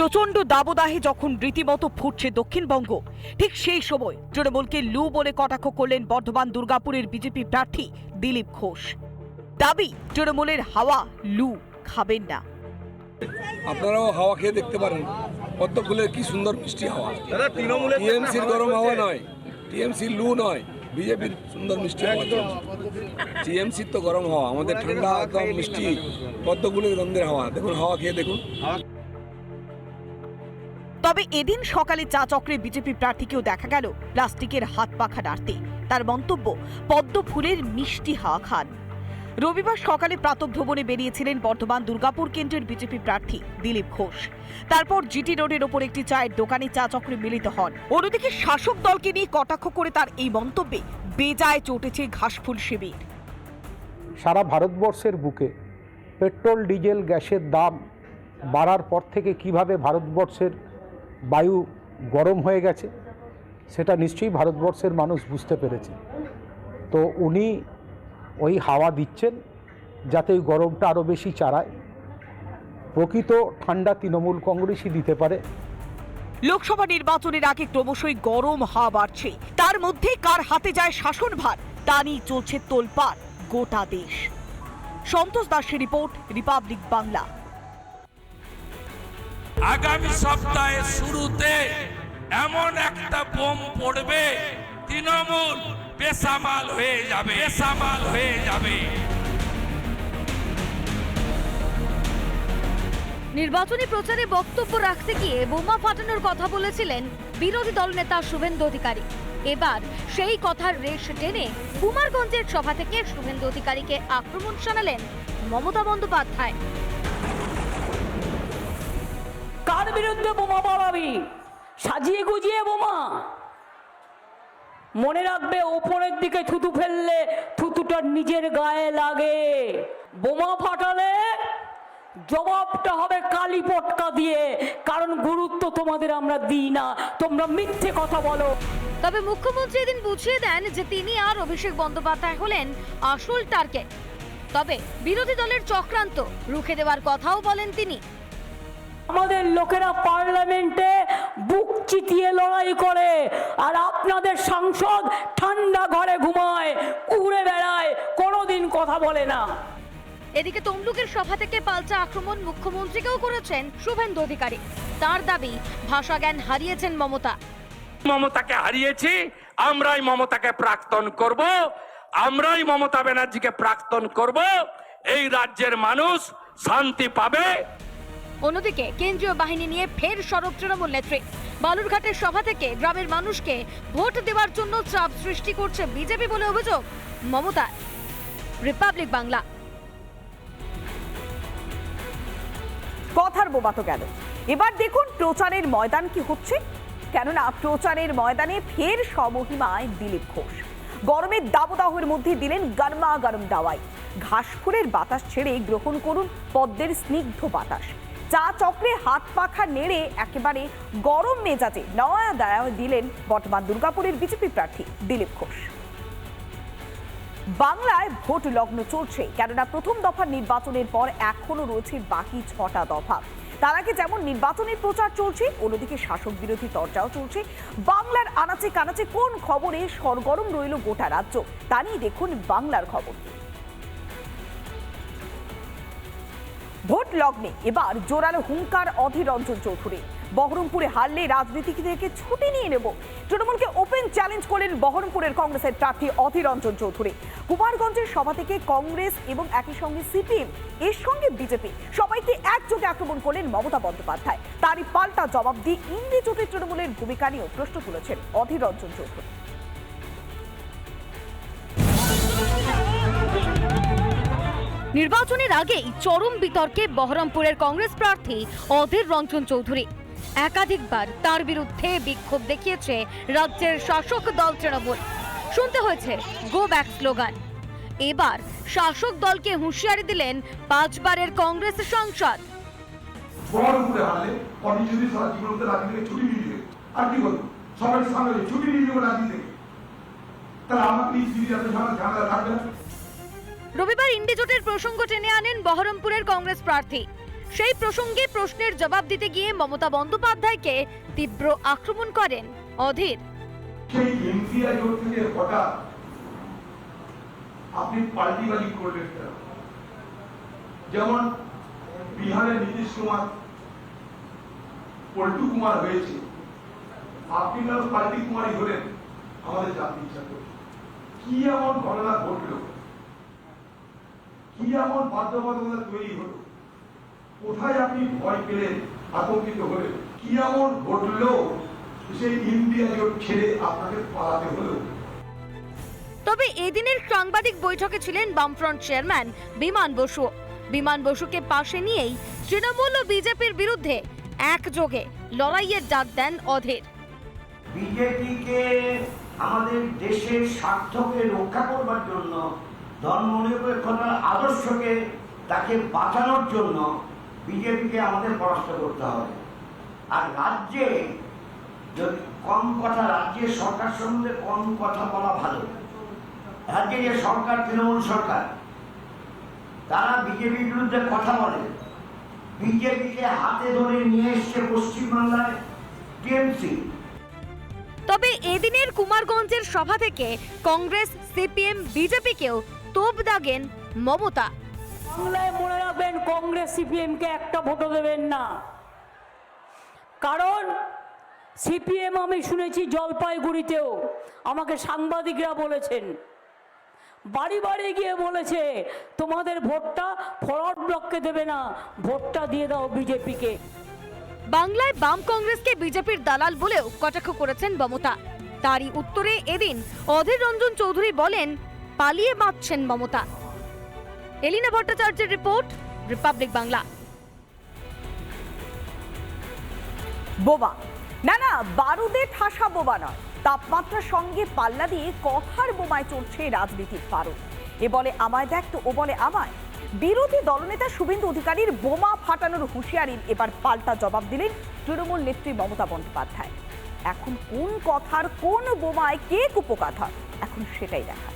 প্রচণ্ড দাবদাহে যখন রীতিমতো ফুটছে দক্ষিণবঙ্গ ঠিক সেই সময় তৃণমূলকে লু বলে কটাক্ষ করলেন বর্ধমান দুর্গাপুরের বিজেপি প্রার্থী দিলীপ ঘোষ। দাবি তৃণমূলের হাওয়া লু খাবেন না। আপনারাও হাওয়া খেয়ে দেখতে পারেন পদ্মফুলের কি সুন্দর মিষ্টি হাওয়া। টিএমসির গরম হাওয়া নয় টিএমসির লু নয় বিজেপির সুন্দর মিষ্টি হাওয়া। টিএমসির তো গরম হাওয়া আমাদের ঠান্ডা একদম মিষ্টি পদ্মফুলের গন্ধের হাওয়া। দেখুন হাওয়া খেয়ে দেখুন। তবে এদিন সকালে চা চক্রে বিজেপি প্রার্থীকেও দেখা গেল প্লাস্টিকের হাত পাখা নাড়তে। তার মন্তব্য, পদ্ম ফুলের মিষ্টি হাওয়া খান। রবিবার সকালে প্রাতভ্রমণে বেরিয়েছিলেন বর্ধমান দুর্গাপুর কেন্দ্রের বিজেপি প্রার্থী দিলীপ ঘোষ। তারপর জিটি রোডের ওপর একটি চায়ের দোকানে চা চক্রে মিলিত হন। অন্যদিকে শাসক দলকে নিয়ে কটাক্ষ করে তার এই মন্তব্যে, বেজায় চটেছে ঘাসফুল শিবির। সারা ভারতবর্ষের বুকে পেট্রোল, ডিজেল, গ্যাসের দাম বাড়ার পর থেকে কীভাবে ভারতবর্ষের বায়ু গরম হয়ে গেছে, সেটা নিশ্চয়ই ভারতবর্ষের মানুষ বুঝতে পেরেছে। তো উনি ওই হাওয়া দিচ্ছেন যাতে ওই গরমটা আরও বেশি চারায় প্রকৃত ঠান্ডা তৃণমূল কংগ্রেসই দিতে পারে। লোকসভা নির্বাচনের আগে ক্রমশই গরম হাওয়া বাড়ছে। তার মধ্যে কার হাতে যায় শাসনভার তা নিয়ে চলছে তোলপাড় গোটা দেশ। সন্তোষ দাসের রিপোর্ট, রিপাবলিক বাংলা। আগামী সপ্তাহের শুরুতে এমন একটা বোম পড়বে, তৃণমূল বেসামাল হয়ে যাবে, বেসামাল হয়ে যাবে। নির্বাচনী প্রচারে বক্তব্য রাখতে গিয়ে বোমা ফাটানোর কথা বলেছিলেন বিরোধী দলনেতা শুভেন্দু অধিকারী। এবার সেই কথার রেশ টেনে কুমারগঞ্জের সভা থেকে শুভেন্দু অধিকারীকে আক্রমণ শানালেন মমতা বন্দ্যোপাধ্যায়। কার বিরুদ্ধে বোমা বাড়াবি সাজিয়ে গুজিয়ে বোমা। মনে রাখবে, ওপরের দিকে থুতু ফেললে থুতুটা নিজের গায়ে লাগে। বোমা ফাটালে জবাবটা হবে কালি পটকা দিয়ে, কারণ গুরুত্ব তোমাদের আমরা দিই না। তোমরা মিথ্যে কথা বলো। তবে মুখ্যমন্ত্রী এদিন বুঝিয়ে দেন যে তিনি আর অভিষেক বন্দ্যোপাধ্যায় হলেন আসল টার্গেট। তবে বিরোধী দলের চক্রান্ত, রুখে দেওয়ার কথাও বলেন তিনি। আমাদের লোকেরা পার্লামেন্টে বুক চিতিয়ে লড়াই করে আর আপনাদের সাংসদ ঠান্ডা ঘরে ঘুমায় উড়ে বেড়ায় কোনোদিন কথা বলে না। এদিকে তমলুকের সভা থেকে পাল্টা আক্রমণ মুখ্যমন্ত্রীকেও করেছেন শুভেন্দু অধিকারী। তার দাবি ভাষা জ্ঞান হারিয়েছেন মমতা। মমতাকে হারিয়েছি আমরাই মমতাকে প্রাক্তন করব আমরাই মমতা ব্যানার্জিকে প্রাক্তন করব এই রাজ্যের মানুষ শান্তি পাবে। অন্যদিকে কেন্দ্রীয় বাহিনী নিয়ে ফের সরব তৃণমূল নেত্রী। বালুরঘাটের সভা থেকে গ্রামের মানুষকে ভোট দেওয়ার জন্য চাপ সৃষ্টি করছে বিজেপি বলে অভিযোগ মমতা। রিপাবলিক বাংলা। কথার বোমা তো গেল। এবার দেখুন প্রচারের ময়দান কি হচ্ছে। কেননা প্রচারের ময়দানে ফের সমহিমায় দিলীপ ঘোষ। গরমের দাবদাহের মধ্যে দিলেন গরমা গরম দাওয়াই। ঘাসফুলের বাতাস ছেড়ে গ্রহণ করুন পদ্মের স্নিগ্ধ বাতাস। চা চক্রে হাত পাখা নেড়ে একেবারে গরম মেজাজে নয়া দায়া দিলেন বর্তমান দুর্গাপুরের বিজেপি প্রার্থী দিলীপ ঘোষ। বাংলায় ভোট লগ্ন চলছে, কেননা প্রথম দফার নির্বাচনের পর এখনও রয়েছে বাকি ছটা দফা। তার আগে যেমন নির্বাচনের প্রচার চলছে, অন্যদিকে শাসক বিরোধী চর্চাও চলছে। বাংলার আনাচে কানাচে কোন খবরে সরগরম রইল গোটা রাজ্য, তা নিয়ে দেখুন বাংলার খবর। ভোট লগ্নে এবার জোরালো হুঙ্কার অধীর রঞ্জন চৌধুরী। বহরমপুরে হারলে রাজনীতি থেকে ছুটি নিয়ে নেব। তৃণমূলকে ওপেন চ্যালেঞ্জ করলেন বহরমপুরের কংগ্রেসের প্রার্থী অধীর রঞ্জন চৌধুরী। কুমারগঞ্জের সভা থেকে কংগ্রেস এবং একই সঙ্গে সিপিএম, এর সঙ্গে বিজেপি সবাইকে একযোগে আক্রমণ করলেন মমতা বন্দ্যোপাধ্যায়। তারই পাল্টা জবাব দিয়ে ইন্দি জোটের তৃণমূলের ভূমিকা নিয়েও প্রশ্ন তুলেছেন অধীর রঞ্জন চৌধুরী। নির্বাচনের আগেই চরম বিতর্কে বহরমপুরের কংগ্রেস প্রার্থী অধীর রঞ্জন চৌধুরী। একাধিকবার তার বিরুদ্ধে বিক্ষোভ দেখিয়েছে রাজ্যের শাসক দল তৃণমূল। শুনতে হয়েছে গো ব্যাক স্লোগান এবার শাসক দলকে হুঁশিয়ারি দিলেন পাঁচবারের কংগ্রেস সাংসদ। সবাই সামনে ছুটি নিয়ে রাজনীতি তাহলে আমার ঝামেলা থাকবে রবিবার ইন্ডি জোটের প্রসঙ্গ টেনে আনেন বহরমপুরের কংগ্রেস প্রার্থী। সেই প্রসঙ্গে প্রশ্নের জবাব দিতে গিয়ে মমতা বন্দ্যোপাধ্যায়কে তীব্র আক্রমণ করেন অধীর। আপনি যেমন নীতিশ কুমার, পল্টু কুমার হয়েছে। আপনি পাল্টি কুমারই হলেন? আমাদের জানতে ইচ্ছা করছে। কি এমন ঘটনা ঘটলো? কি এমন বাধ্যবাধকতা তৈরি হলো? কোথায় আপনি ভয় পেলেন আতঙ্কিত হলেন? কি এমন ঘটলো সেই ইন্ডিয়া জোট ছেড়ে আপনাকে পালাতে হলো? তবে এদিনের সাংবাদিক বৈঠকে ছিলেন বামফ্রন্ট চেয়ারম্যান বিমান বসু। বিমান বসুকে পাশে নিয়েই তৃণমূল ও বিজেপির বিরুদ্ধে একযোগে লড়াইয়ের ডাক দেন অধীর। বিজেপিকে আমাদের দেশের স্বার্থকে রক্ষা করবার জন্য ধর্মনিরপেক্ষতার আদর্শকে তাকে বাঁচানোর জন্য বিজেপিকে আমাদের পরাস্ত করতে হবে। আর রাজ্যে যদি কম কথা রাজ্যের সরকার সম্বন্ধে কম কথা বলা ভালো। রাজ্যে যে সরকার, তৃণমূল সরকার, তারা বিজেপির বিরুদ্ধে কথা বলে। বিজেপিকে হাতে ধরে নিয়ে এসছে পশ্চিমবাংলায় টিএমসি। তবে এদিনের কুমারগঞ্জের সভা থেকে কংগ্রেস, সিপিএম, বিজেপিকেও তোপ দাগেন মমতা। বাংলায় মনে রাখবেন কংগ্রেস সিপিএম কে একটা ভোটও দেবেন না। কারণ সিপিএম আমি শুনেছি জলপাইগুড়িতেও আমাকে সাংবাদিকরা বলেছেন। বাড়ি বাড়ি গিয়ে বলেছে তোমাদের ভোটটা ফরওয়ার্ড ব্লককে দেবে না ভোটটা দিয়ে দাও বিজেপিকে। বাংলায় বাম কংগ্রেসকে বিজেপির দালাল বলেও কটাক্ষ করেছেন মমতা। তারই উত্তরে এদিন অধীর রঞ্জন চৌধুরী বলেন পালিয়ে বাঁচছেন মমতা। এলিনা ভট্টাচার্যের রিপোর্ট, রিপাবলিক বাংলা। বোমা। না না, বারুদে ঠাসা বোমা নয়। তাপমাত্রার সঙ্গে পাল্লা দিয়ে কথার বোমায় চলছে রাজনীতির পারদ। এ বলে আমায় দেখ তো ও বলে আমায়। বিরোধী দলনেতা শুভেন্দু অধিকারীর বোমা ফাটানোর হুঁশিয়ারির এবার পাল্টা জবাব দিলেন তৃণমূল নেত্রী মমতা বন্দ্যোপাধ্যায়। এখন কোন কথার কোন বোমায় কে কুপকাত হয়? এখন সেটাই দেখা